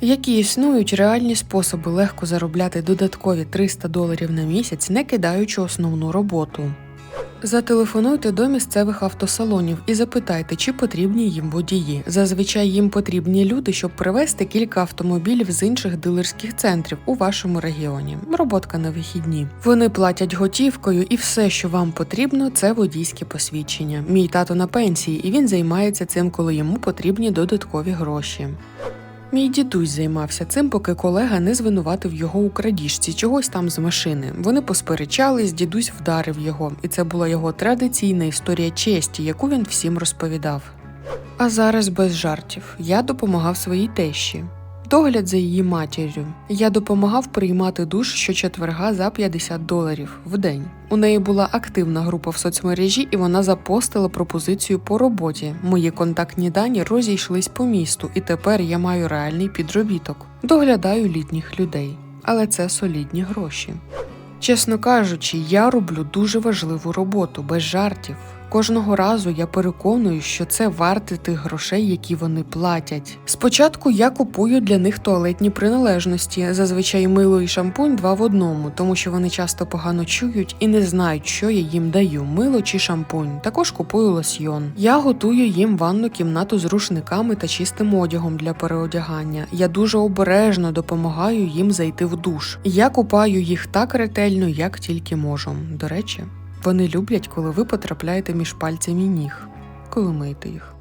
Які існують реальні способи легко заробляти додаткові 300 доларів на місяць, не кидаючи основну роботу. Зателефонуйте до місцевих автосалонів і запитайте, чи потрібні їм водії. Зазвичай їм потрібні люди, щоб привезти кілька автомобілів з інших дилерських центрів у вашому регіоні. Роботка на вихідні. Вони платять готівкою, і все, що вам потрібно, це водійське посвідчення. Мій тато на пенсії, і він займається цим, коли йому потрібні додаткові гроші. Мій дідусь займався цим, поки колега не звинуватив його у крадіжці чогось там з машини. Вони посперечались, дідусь вдарив його, і це була його традиційна історія честі, яку він всім розповідав. А зараз без жартів. Я допомагав своїй тещі. Догляд за її матір'ю. Я допомагав приймати душ щочетверга за 50 доларів в день. У неї була активна група в соцмережі, і вона запостила пропозицію по роботі. Мої контактні дані розійшлись по місту, і тепер я маю реальний підробіток. Доглядаю літніх людей, але це солідні гроші. Чесно кажучи, я роблю дуже важливу роботу без жартів. Кожного разу я переконую, що це варте тих грошей, які вони платять. Спочатку я купую для них туалетні приналежності, зазвичай мило і шампунь два в одному, тому що вони часто погано чують і не знають, що я їм даю мило чи шампунь. Також купую лосьйон. Я готую їм ванну кімнату з рушниками та чистим одягом для переодягання. Я дуже обережно допомагаю їм зайти в душ. Я купаю їх так ретельно, як тільки можу. До речі. Вони люблять, коли ви потрапляєте між пальцями ніг, коли миєте їх.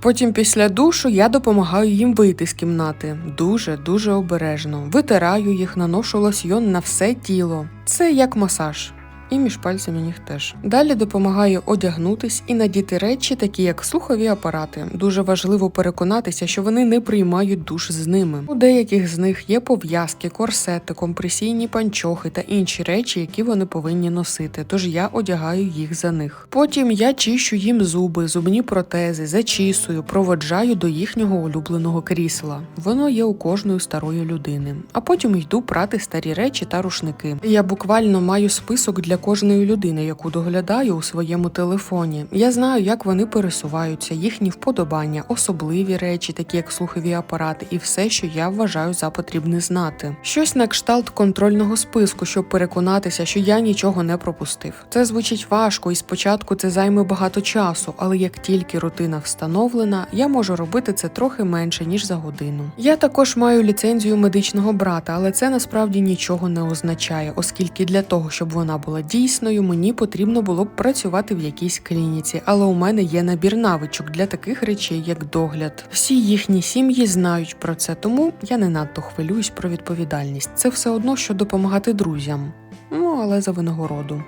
Потім після душу я допомагаю їм вийти з кімнати дуже дуже обережно. Витираю їх, наношу лосьйон на все тіло. Це як масаж. І між пальцями ніг теж. Далі допомагаю одягнутись і надіти речі, такі як слухові апарати. Дуже важливо переконатися, що вони не приймають душ з ними. У деяких з них є пов'язки, корсети, компресійні панчохи та інші речі, які вони повинні носити. Тож я одягаю їх за них. Потім я чищу їм зуби, зубні протези, зачісую, проводжаю до їхнього улюбленого крісла. Воно є у кожної старої людини. А потім йду прати старі речі та рушники. Я буквально маю список для кожної людини, яку доглядаю у своєму телефоні. Я знаю, як вони пересуваються, їхні вподобання, особливі речі, такі як слухові апарати, і все, що я вважаю за потрібне знати. Щось на кшталт контрольного списку, щоб переконатися, що я нічого не пропустив. Це звучить важко, і спочатку це займе багато часу, але як тільки рутина встановлена, я можу робити це трохи менше ніж за годину. Я також маю ліцензію медичного брата, але це насправді нічого не означає, оскільки для того, щоб вона була дійсною, мені потрібно було б працювати в якійсь клініці, але у мене є набір навичок для таких речей, як догляд. Всі їхні сім'ї знають про це, тому я не надто хвилююсь про відповідальність. Це все одно, що допомагати друзям. Ну, але за винагороду.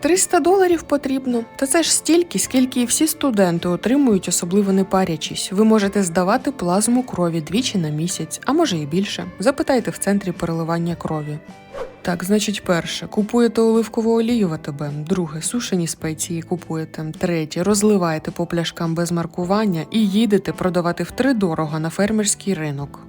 300 доларів потрібно. Та це ж стільки, скільки і всі студенти отримують, особливо не парячись. Ви можете здавати плазму крові двічі на місяць, а може і більше. Запитайте в центрі переливання крові. Так, значить, перше, купуєте оливкову олію в АТБ. Друге, сушені спеції купуєте. Третє, розливаєте по пляшкам без маркування і їдете продавати втридорога на фермерський ринок.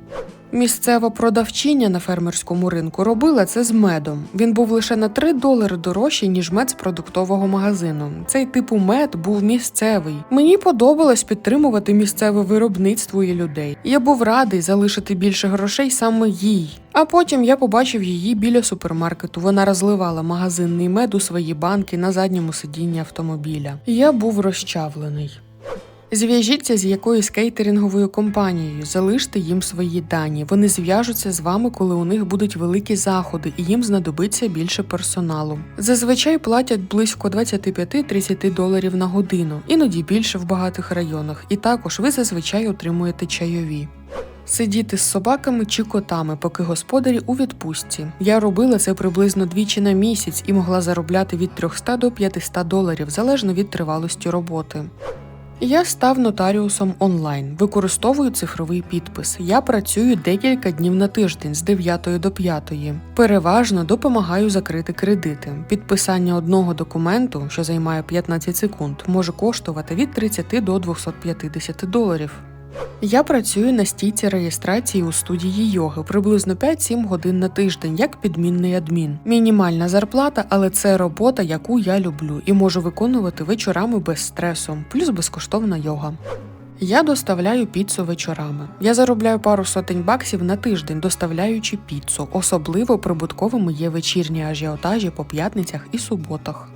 Місцева продавчиня на фермерському ринку робила це з медом. Він був лише на 3 долари дорожчий, ніж мед з продуктового магазину. Цей типу мед був місцевий. Мені подобалось підтримувати місцеве виробництво і людей. Я був радий залишити більше грошей саме їй. А потім я побачив її біля супермаркету. Вона розливала магазинний мед у свої банки на задньому сидінні автомобіля. Я був розчавлений. Зв'яжіться з якоюсь кейтеринговою компанією, залиште їм свої дані. Вони зв'яжуться з вами, коли у них будуть великі заходи, і їм знадобиться більше персоналу. Зазвичай платять близько 25-30 доларів на годину, іноді більше в багатих районах. І також ви зазвичай отримуєте чайові. Сидіти з собаками чи котами, поки господарі у відпустці. Я робила це приблизно двічі на місяць і могла заробляти від 300 до 500 доларів залежно від тривалості роботи. Я став нотаріусом онлайн, використовую цифровий підпис. Я працюю декілька днів на тиждень з 9 до 5. Переважно допомагаю закрити кредити. Підписання одного документу, що займає 15 секунд, може коштувати від 30 до 250 доларів. Я працюю на стійці реєстрації у студії йоги приблизно 5-7 годин на тиждень, як підмінний адмін. Мінімальна зарплата, але це робота, яку я люблю, і можу виконувати вечорами без стресу, плюс безкоштовна йога. Я доставляю піцу вечорами. Я заробляю пару сотень баксів на тиждень, доставляючи піцу. Особливо прибутковими є вечірні ажіотажі по п'ятницях і суботах.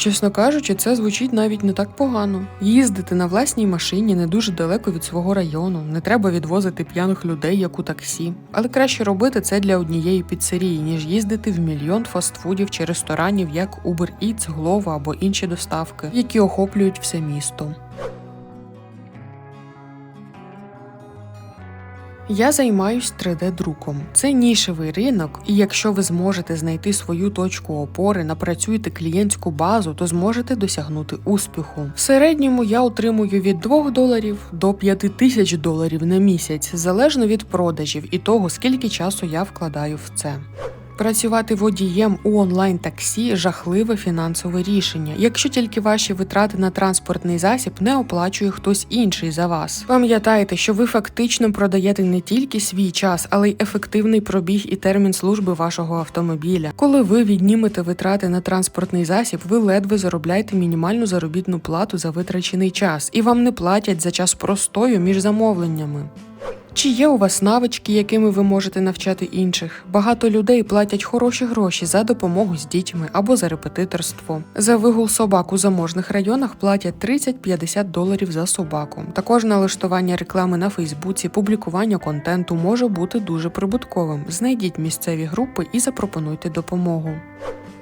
Чесно кажучи, це звучить навіть не так погано. Їздити на власній машині не дуже далеко від свого району, не треба відвозити п'яних людей, як у таксі. Але краще робити це для однієї піцерії, ніж їздити в мільйон фастфудів чи ресторанів, як Uber Eats, Glovo або інші доставки, які охоплюють все місто. Я займаюсь 3D-друком. Це нішевий ринок, і якщо ви зможете знайти свою точку опори, напрацюєте клієнтську базу, то зможете досягнути успіху. В середньому я отримую від 2 доларів до 5 тисяч доларів на місяць, залежно від продажів і того, скільки часу я вкладаю в це. Працювати водієм у онлайн-таксі жахливе фінансове рішення, якщо тільки ваші витрати на транспортний засіб не оплачує хтось інший за вас. Пам'ятайте, що ви фактично продаєте не тільки свій час, але й ефективний пробіг і термін служби вашого автомобіля. Коли ви віднімете витрати на транспортний засіб, ви ледве заробляєте мінімальну заробітну плату за витрачений час, і вам не платять за час простою між замовленнями. Чи є у вас навички, якими ви можете навчати інших? Багато людей платять хороші гроші за допомогу з дітьми або за репетиторство. За вигул собак у заможних районах платять 30-50 доларів за собаку. Також налаштування реклами на Фейсбуці, публікування контенту може бути дуже прибутковим. Знайдіть місцеві групи і запропонуйте допомогу.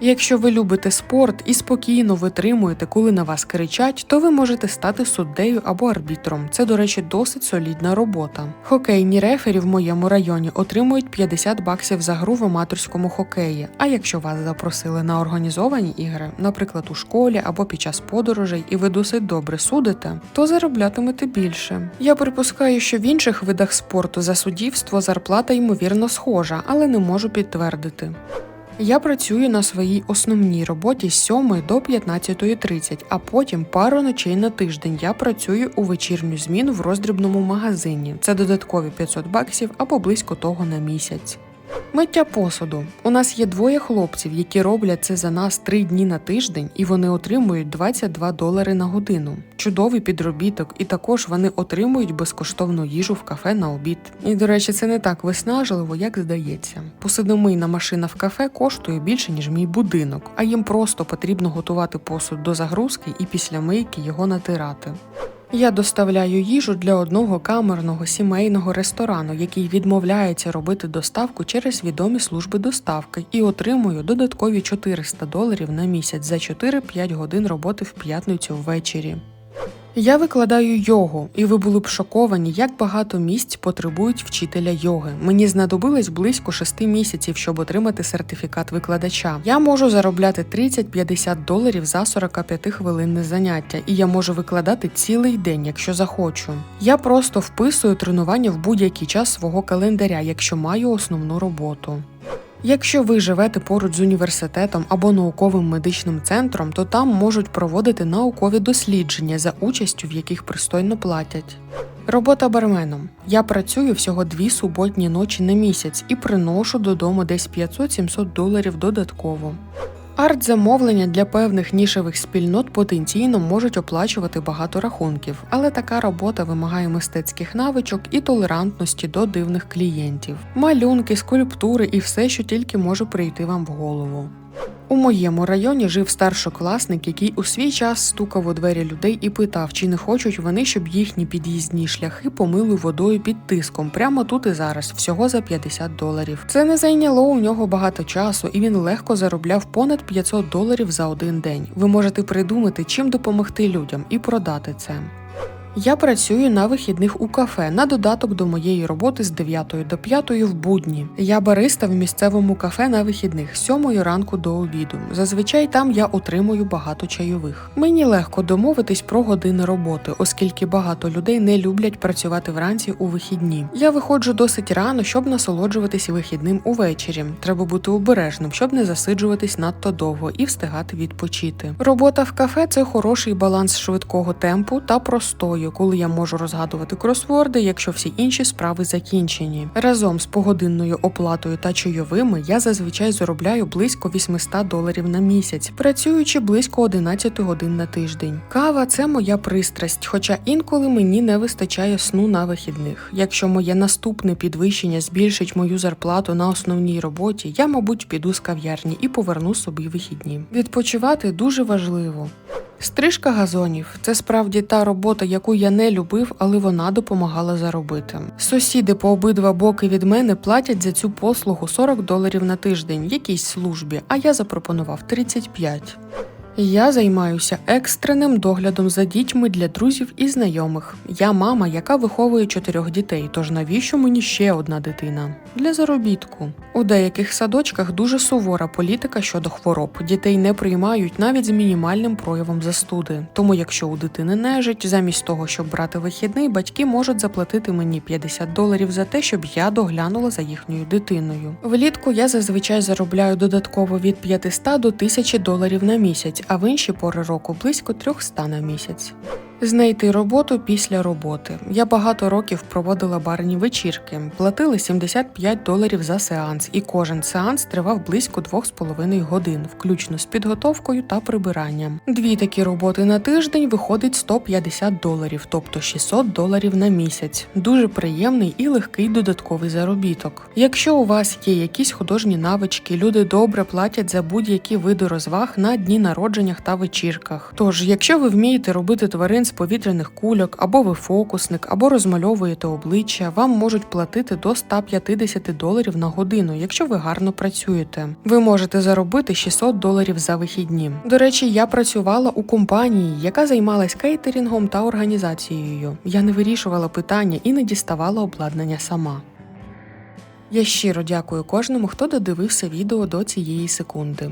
Якщо ви любите спорт і спокійно витримуєте, коли на вас кричать, то ви можете стати суддею або арбітром. Це, до речі, досить солідна робота. Хокейні рефері в моєму районі отримують 50 баксів за гру в аматорському хокеї. А якщо вас запросили на організовані ігри, наприклад, у школі або під час подорожей, і ви досить добре судите, то зароблятимете більше. Я припускаю, що в інших видах спорту за суддівство зарплата ймовірно схожа, але не можу підтвердити. Я працюю на своїй основній роботі з 7 до 15.30, а потім пару ночей на тиждень я працюю у вечірню зміну в роздрібному магазині. Це додаткові 500 баксів або близько того на місяць. Миття посуду. У нас є двоє хлопців, які роблять це за нас три дні на тиждень, і вони отримують 22 долари на годину. Чудовий підробіток, і також вони отримують безкоштовну їжу в кафе на обід. І до речі, це не так виснажливо, як здається. Посудомийна машина в кафе коштує більше ніж мій будинок, а їм просто потрібно готувати посуд до загрузки і після мийки його натирати. Я доставляю їжу для одного камерного сімейного ресторану, який відмовляється робити доставку через відомі служби доставки, і отримую додаткові 400 доларів на місяць за 4-5 годин роботи в п'ятницю ввечері. Я викладаю йогу, і ви були б шоковані, як багато місць потребують вчителя йоги. Мені знадобилось близько 6 місяців, щоб отримати сертифікат викладача. Я можу заробляти 30-50 доларів за 45 хвилинне заняття, і я можу викладати цілий день, якщо захочу. Я просто вписую тренування в будь-який час свого календаря, якщо маю основну роботу. Якщо ви живете поруч з університетом або науковим медичним центром, то там можуть проводити наукові дослідження за участю, в яких пристойно платять. Робота барменом. Я працюю всього дві суботні ночі на місяць і приношу додому десь 500-700 доларів додатково. Арт-замовлення для певних нішевих спільнот потенційно можуть оплачувати багато рахунків, але така робота вимагає мистецьких навичок і толерантності до дивних клієнтів, малюнки, скульптури і все, що тільки може прийти вам в голову. У моєму районі жив старшокласник, який у свій час стукав у двері людей і питав, чи не хочуть вони, щоб їхні під'їзні шляхи помили водою під тиском прямо тут і зараз, всього за 50 доларів. Це не зайняло у нього багато часу, і він легко заробляв понад 500 доларів за один день. Ви можете придумати, чим допомогти людям і продати це. Я працюю на вихідних у кафе на додаток до моєї роботи з 9 до 5 в будні. Я бариста в місцевому кафе на вихідних з 7 ранку до обіду. Зазвичай там я отримую багато чайових. Мені легко домовитись про години роботи, оскільки багато людей не люблять працювати вранці у вихідні. Я виходжу досить рано, щоб насолоджуватись вихідним увечері. Треба бути обережним, щоб не засиджуватись надто довго і встигати відпочити. Робота в кафе це хороший баланс швидкого темпу та простою. Працює, коли я можу розгадувати кросворди, якщо всі інші справи закінчені. Разом з погодинною оплатою та чайовими я зазвичай заробляю близько 800 доларів на місяць, працюючи близько 11 годин на тиждень. Кава це моя пристрасть, хоча інколи мені не вистачає сну на вихідних. Якщо моє наступне підвищення збільшить мою зарплату на основній роботі, я, мабуть, піду з кав'ярні і поверну собі вихідні. Відпочивати дуже важливо. Стрижка газонів це справді та робота, яку я не любив, але вона допомагала заробити. Сусіди по обидва боки від мене платять за цю послугу 40 доларів на тиждень, якійсь службі, а я запропонував 35. Я займаюся екстреним доглядом за дітьми для друзів і знайомих. Я мама, яка виховує чотирьох дітей. Тож навіщо мені ще одна дитина? Для заробітку. У деяких садочках дуже сувора політика щодо хвороб. Дітей не приймають навіть з мінімальним проявом застуди. Тому, якщо у дитини нежить, замість того, щоб брати вихідний, батьки можуть заплатити мені 50 доларів за те, щоб я доглянула за їхньою дитиною. Влітку я зазвичай заробляю додатково від 500 до 1000 доларів на місяць, а в інші пори року близько 300 на місяць. Знайти роботу після роботи. Я багато років проводила барні вечірки, платили 75 доларів за сеанс, і кожен сеанс тривав близько 2,5 годин, включно з підготовкою та прибиранням. Дві такі роботи на тиждень виходить 150 доларів, тобто 600 доларів на місяць. Дуже приємний і легкий додатковий заробіток. Якщо у вас є якісь художні навички, люди добре платять за будь-які види розваг на дні народженнях та вечірках. Тож, якщо ви вмієте робити тварин з повітряних кульок, або ви фокусник, або розмальовуєте обличчя, вам можуть платити до 150 доларів на годину, якщо ви гарно працюєте. Ви можете заробити 600 доларів за вихідні. До речі, я працювала у компанії, яка займалась кейтерінгом та організацією. Я не вирішувала питання і не діставала обладнання сама. Я щиро дякую кожному, хто додивився відео до цієї секунди.